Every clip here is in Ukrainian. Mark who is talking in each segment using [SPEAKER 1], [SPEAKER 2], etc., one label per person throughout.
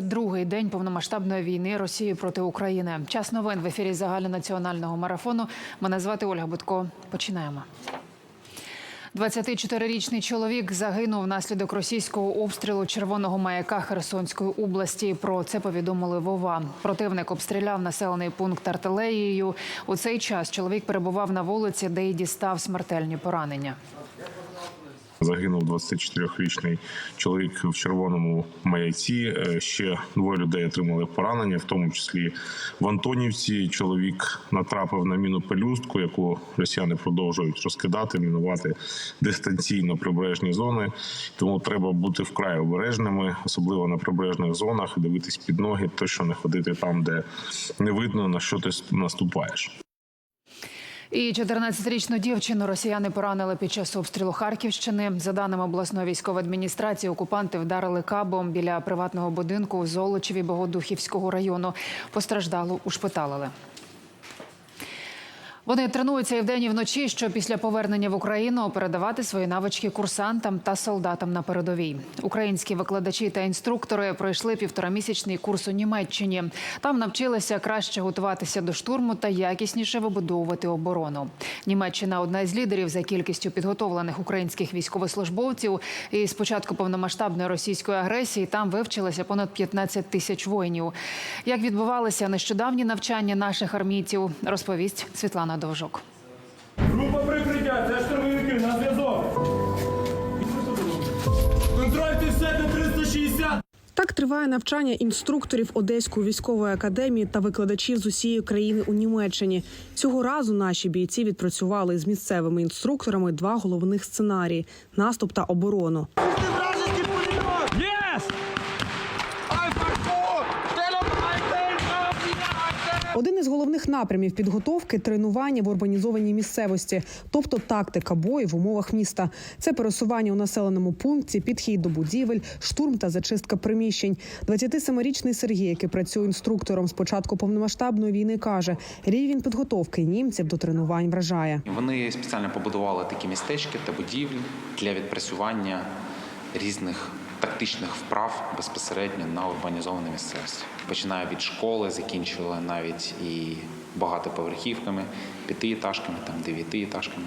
[SPEAKER 1] Другий день повномасштабної війни Росії проти України. Час новин в ефірі загальнонаціонального марафону. Мене звати Ольга Будко. Починаємо. 24-річний чоловік загинув внаслідок російського обстрілу червоного маяка Херсонської області. Про це повідомили Вова. Противник обстріляв населений пункт артилерією. У цей час чоловік перебував на вулиці, де й дістав смертельні поранення.
[SPEAKER 2] Загинув 24-річний чоловік в червоному маяці. Е, Ще двоє людей отримали поранення, в тому числі в Антонівці. Чоловік натрапив на міну пелюстку, яку росіяни продовжують розкидати, мінувати дистанційно прибережні зони. Тому треба бути вкрай обережними, особливо на прибережних зонах, дивитись під ноги, точно не ходити там, де не видно на що ти наступаєш.
[SPEAKER 1] І 14-річну дівчину росіяни поранили під час обстрілу Харківщини. За даними обласної військової адміністрації, окупанти вдарили кабом біля приватного будинку у Золочеві Богодухівського району. Постраждалу ушпиталили. Вони тренуються і вдень, і вночі, щоб після повернення в Україну передавати свої навички курсантам та солдатам на передовій. Українські викладачі та інструктори пройшли півторамісячний курс у Німеччині. Там навчилися краще готуватися до штурму та якісніше вибудовувати оборону. Німеччина одна із лідерів за кількістю підготовлених українських військовослужбовців. І з початку повномасштабної російської агресії там вивчилося понад 15 тисяч воїнів. Як відбувалися нещодавні навчання наших армійців, розповість Світлана Довжук.
[SPEAKER 3] Група прикриття, це штурмовики на зв'язок. Контрольте все до 360.
[SPEAKER 4] Так триває навчання інструкторів Одеської військової академії та викладачів з усієї країни у Німеччині. Цього разу наші бійці відпрацювали з місцевими інструкторами два головних сценарії: наступ та оборону. Один із головних напрямів підготовки тренування в урбанізованій місцевості, тобто тактика бою в умовах міста. Це пересування у населеному пункті, підхід до будівель, штурм та зачистка приміщень. 27-річний Сергій, який працює інструктором з початку повномасштабної війни, каже: рівень підготовки німців до тренувань вражає.
[SPEAKER 5] Вони спеціально побудували такі містечки та будівлі для відпрацювання різних тактичних вправ безпосередньо на урбанізованій місцевості. Починає від школи, закінчували навіть і багатоповерхівками, п'ятиэтажками, там дев'ятиэтажками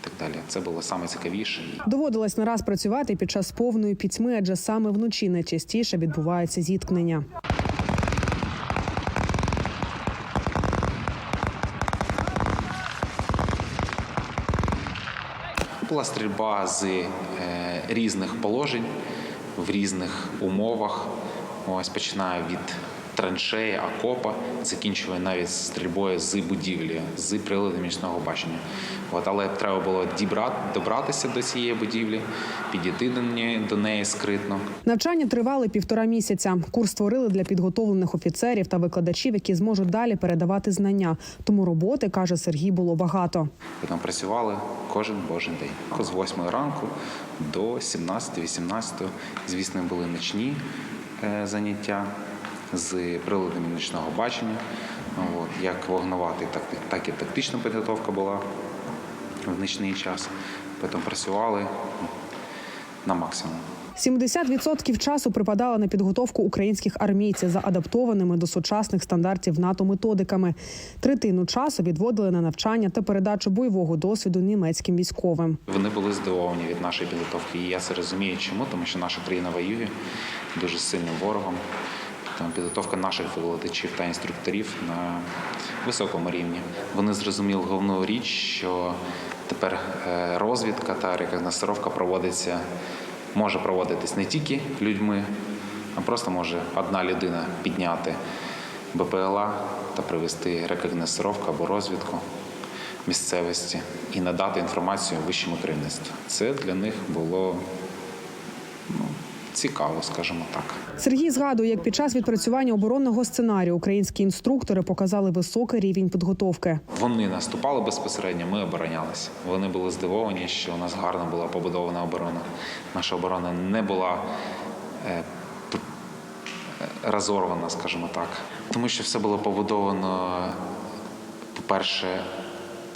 [SPEAKER 5] так далі. Це було саме цікавіше.
[SPEAKER 4] Доводилось не раз працювати під час повної пітьми, адже саме вночі найчастіше відбувається зіткнення.
[SPEAKER 5] Була стрільба з е, різних положень в різних умовах. Ось починаю від траншеї, окопа, закінчує навіть стрільбою з будівлі, з приладом нічного бачення. От, але треба було добратися до цієї будівлі, підійти до неї, до неї скритно.
[SPEAKER 4] Навчання тривали півтора місяця. Курс створили для підготовлених офіцерів та викладачів, які зможуть далі передавати знання. Тому роботи каже Сергій було багато.
[SPEAKER 5] Ми там працювали кожен божий день. З 8 ранку до 17-18. Звісно, були ночні е, заняття з приладами нічного бачення. От, як вогнова, так, так і тактична підготовка була в нічний час. Потім працювали на максимум.
[SPEAKER 4] 70% часу припадало на підготовку українських армійців за адаптованими до сучасних стандартів НАТО методиками. Третину часу відводили на навчання та передачу бойового досвіду німецьким військовим.
[SPEAKER 5] Вони були здивовані від нашої підготовки. І я це розумію, чому, тому що наша країна воює дуже сильним ворогом. Там підготовка наших викладачів та інструкторів на високому рівні. Вони зрозуміли головну річ, що тепер е, розвідка та рекогносцировка проводиться, може проводитись не тільки людьми, а просто може одна людина підняти БПЛА та провести рекогносцировку або розвідку місцевості і надати інформацію вищому керівництву. Це для них було цікаво, скажімо так.
[SPEAKER 4] Сергій згадує, як під час відпрацювання оборонного сценарію українські інструктори показали високий рівень підготовки.
[SPEAKER 5] Вони наступали безпосередньо, ми оборонялися. Вони були здивовані, що у нас гарно була побудована оборона. Наша оборона не була е, е, розорвана, скажімо так. Тому що все було побудовано, по-перше,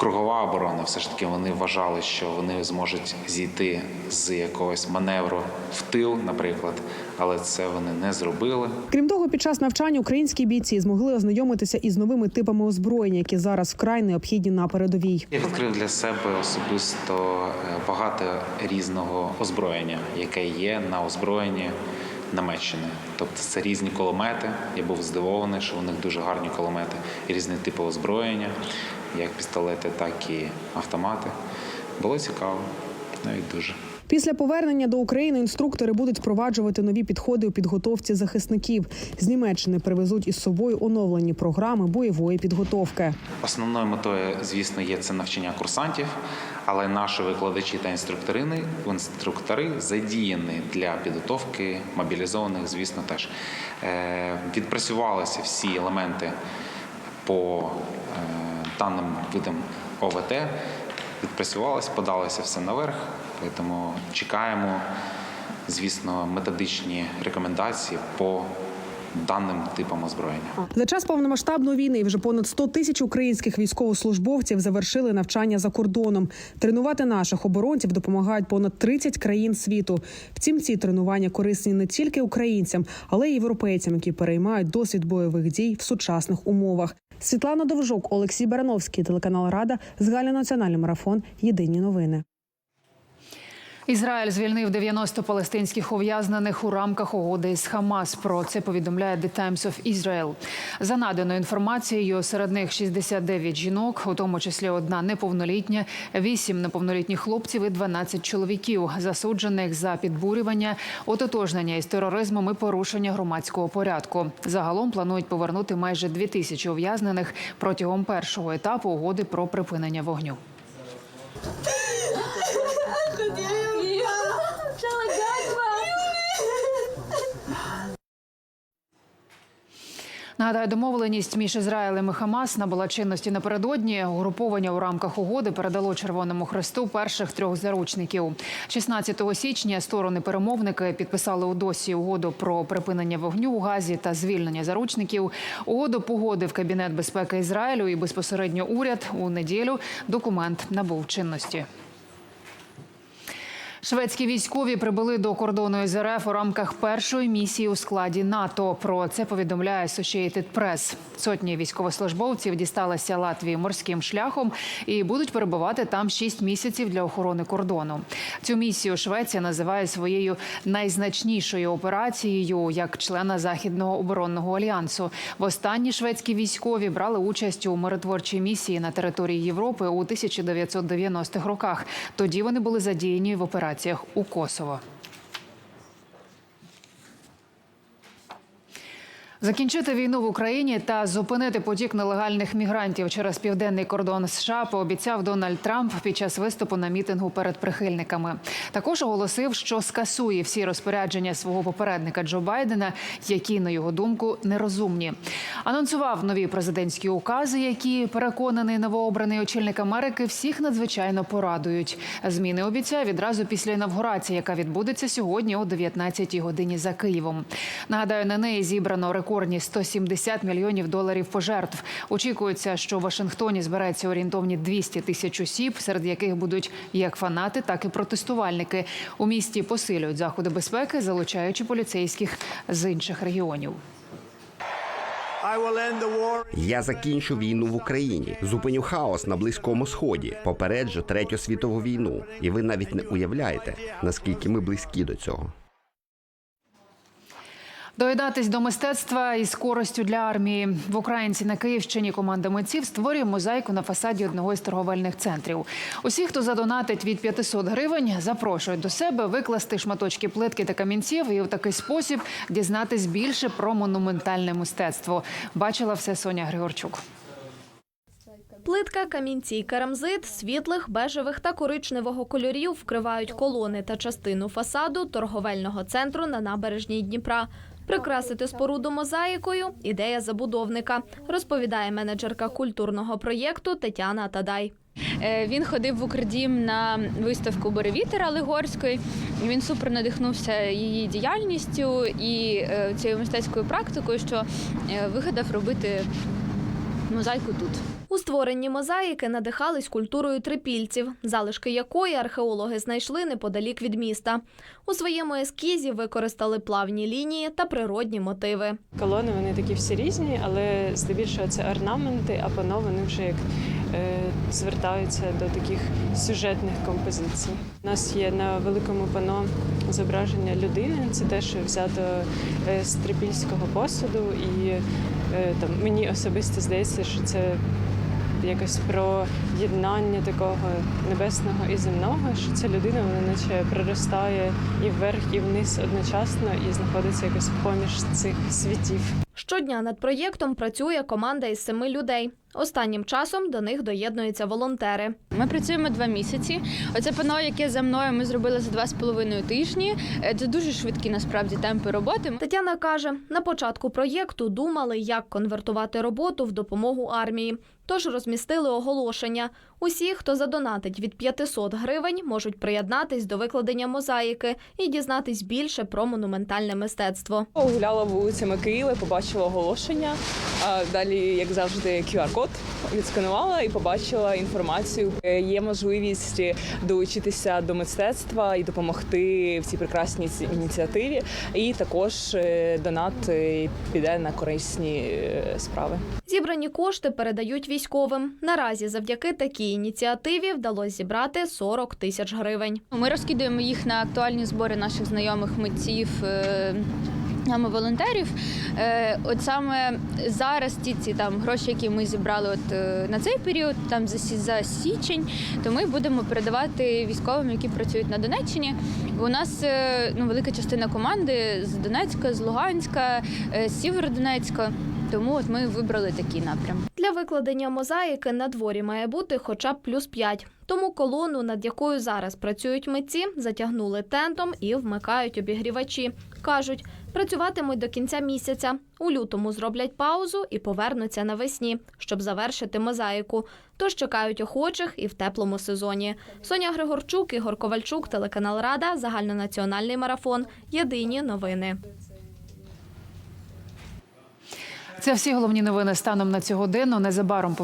[SPEAKER 5] кругова оборона. Все ж таки вони вважали, що вони зможуть зійти з якогось маневру в тил, наприклад, але це вони не зробили.
[SPEAKER 4] Крім того, під час навчання українські бійці змогли ознайомитися із новими типами озброєння, які зараз вкрай необхідні на передовій.
[SPEAKER 5] Я відкрив для себе особисто е, багато різного озброєння, яке є на озброєнні Німеччини. Тобто це різні кулемети. Я був здивований, що у них дуже гарні кулемети, різні типи озброєння, як пістолети, так і автомати. Було цікаво, навіть дуже.
[SPEAKER 4] Після повернення до України інструктори будуть впроваджувати нові підходи у підготовці захисників. З Німеччини привезуть із собою оновлені програми бойової підготовки.
[SPEAKER 5] Основною метою, звісно, є це навчання курсантів, але наші викладачі та інструктори, інструктори задіяні для підготовки мобілізованих, звісно, теж Е, відпрацювалися всі елементи по е, даним видам ОВТ. Відпрацювалося, подалося все наверх, тому чекаємо, звісно, методичні рекомендації по даним типам озброєння.
[SPEAKER 4] За час повномасштабної війни вже понад 100 тисяч українських військовослужбовців завершили навчання за кордоном. Тренувати наших оборонців допомагають понад 30 країн світу. Втім, ці тренування корисні не тільки українцям, але й європейцям, які переймають досвід бойових дій в сучасних умовах. Світлана Довжук, Олексій Барановський, телеканал Рада, загальнонаціональний марафон. Єдині новини.
[SPEAKER 1] Ізраїль звільнив 90 палестинських ув'язнених у рамках угоди з Хамас. Про це повідомляє The Times of Israel. За наданою інформацією, серед них 69 жінок, у тому числі одна неповнолітня, 8 неповнолітніх хлопців і 12 чоловіків, засуджених за підбурювання, ототожнення із тероризмом і порушення громадського порядку. Загалом планують повернути майже 2 тисячі ув'язнених протягом першого етапу угоди про припинення вогню. Нагадаю, домовленість між Ізраїлем і Хамас набула чинності напередодні. Угруповання у рамках угоди передало Червоному Хресту перших трьох заручників. 16 січня сторони-перемовники підписали у досі угоду про припинення вогню у Газі та звільнення заручників. Угоду погодив Кабінет безпеки Ізраїлю і безпосередньо уряд у неділю. Документ набув чинності. Шведські військові прибули до кордону із РФ у рамках першої місії у складі НАТО. Про це повідомляє Associated Press. Сотні військовослужбовців дісталися Латвії морським шляхом і будуть перебувати там 6 місяців для охорони кордону. Цю місію Швеція називає своєю найзначнішою операцією як члена західного оборонного альянсу. Востанні шведські військові брали участь у миротворчій місії на території Європи у 1990-х роках. Тоді вони були задіяні в операціях у Косово. Закінчити війну в Україні та зупинити потік нелегальних мігрантів через південний кордон США пообіцяв Дональд Трамп під час виступу на мітингу перед прихильниками. Також оголосив, що скасує всі розпорядження свого попередника Джо Байдена, які, на його думку, нерозумні. Анонсував нові президентські укази, які переконаний новообраний очільник Америки всіх надзвичайно порадують. Зміни обіцяє відразу після інавгурації, яка відбудеться сьогодні о 19-й годині за Києвом. Нагадаю, на неї зібрано рекордні 170 мільйонів доларів пожертв. Очікується, що в Вашингтоні збереться орієнтовні 200 тисяч осіб, серед яких будуть як фанати, так і протестувальники. У місті посилюють заходи безпеки, залучаючи поліцейських з інших регіонів.
[SPEAKER 6] Я закінчу війну в Україні, зупиню хаос на близькому сході, попереджу третю світову війну. І ви навіть не уявляєте, наскільки ми близькі до цього.
[SPEAKER 1] Доєднатись до мистецтва із користю для армії в Українці на Київщині команда митців створює мозаїку на фасаді одного із торговельних центрів. Усі, хто задонатить від 500 гривень, запрошують до себе викласти шматочки плитки та камінців і в такий спосіб дізнатись більше про монументальне мистецтво. Бачила все Соня Григорчук.
[SPEAKER 7] Плитка, камінці і керамзит світлих, бежевих та коричневого кольорів вкривають колони та частину фасаду торговельного центру на набережній Дніпра. Прикрасити споруду мозаїкою – ідея забудовника, розповідає менеджерка культурного проєкту Тетяна Тадай.
[SPEAKER 8] Е, Він ходив в Укрдім на виставку Боревітера Легорської. Він супер надихнувся її діяльністю і е, цією мистецькою практикою, що е, вигадав робити мозаїку тут.
[SPEAKER 7] У створенні мозаїки надихались культурою трипільців, залишки якої археологи знайшли неподалік від міста. У своєму ескізі використали плавні лінії та природні мотиви.
[SPEAKER 9] Колони вони такі всі різні, але здебільшого це орнаменти, а пано вони вже як е, звертаються до таких сюжетних композицій. У нас є на великому пано зображення людини. Це теж взято е, з трипільського посуду, і е, там мені особисто здається, що це. Якось про єднання такого небесного і земного, що ця людина вона наче приростає і вверх, і вниз одночасно, і знаходиться якось поміж цих світів.
[SPEAKER 7] Щодня над проєктом працює команда із семи людей. Останнім часом до них доєднуються волонтери.
[SPEAKER 8] Ми працюємо два місяці. Оце пано, яке за мною ми зробили за два з половиною тижні. Е, Це дуже швидкі насправді темпи роботи.
[SPEAKER 7] Тетяна каже, на початку проєкту думали, як конвертувати роботу в допомогу армії. Тож розмістили оголошення. Усі, хто задонатить від 500 гривень, можуть приєднатись до викладення мозаїки і дізнатись більше про монументальне мистецтво.
[SPEAKER 10] Гуляла вулицями Києва, побачила оголошення. А далі, як завжди, QR-код відсканувала і побачила інформацію. Е, Є можливість долучитися до мистецтва і допомогти в цій прекрасній ініціативі. І також е, донат е, піде на корисні е, справи.
[SPEAKER 7] Зібрані кошти передають військовим. Наразі завдяки такій ініціативі вдалося зібрати 40 тисяч гривень.
[SPEAKER 8] Ми розкидуємо їх на актуальні збори наших знайомих митців. Саме волонтерів, Е, от саме зараз ті ці там гроші, які ми зібрали от е, на цей період, там за, за січень, то ми будемо передавати військовим, які працюють на Донеччині. У нас е, ну, велика частина команди з Донецька, з Луганська, з Сєвєродонецька. Тому от ми вибрали такий напрям.
[SPEAKER 7] Для викладення мозаїки на дворі має бути хоча б плюс 5. Тому колону, над якою зараз працюють митці, затягнули тентом і вмикають обігрівачі. Кажуть, працюватимуть до кінця місяця. У лютому зроблять паузу і повернуться навесні, щоб завершити мозаїку. Тож чекають охочих і в теплому сезоні. Соня Григорчук, Ігор Ковальчук, телеканал Рада, загальнонаціональний марафон. Єдині новини.
[SPEAKER 1] Це всі головні новини станом на цю годину. Незабаром